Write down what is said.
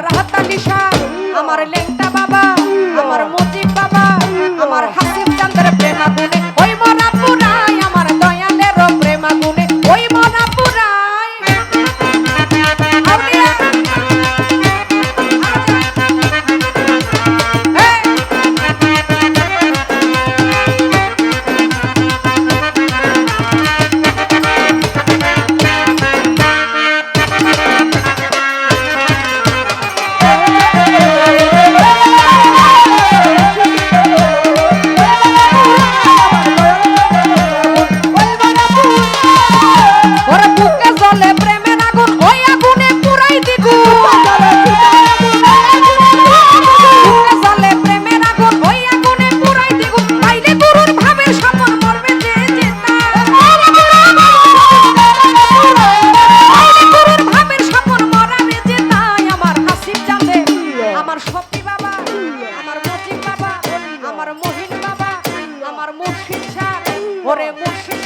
রাহাতা নিশা আমার লেঙ্গা porém Moremos.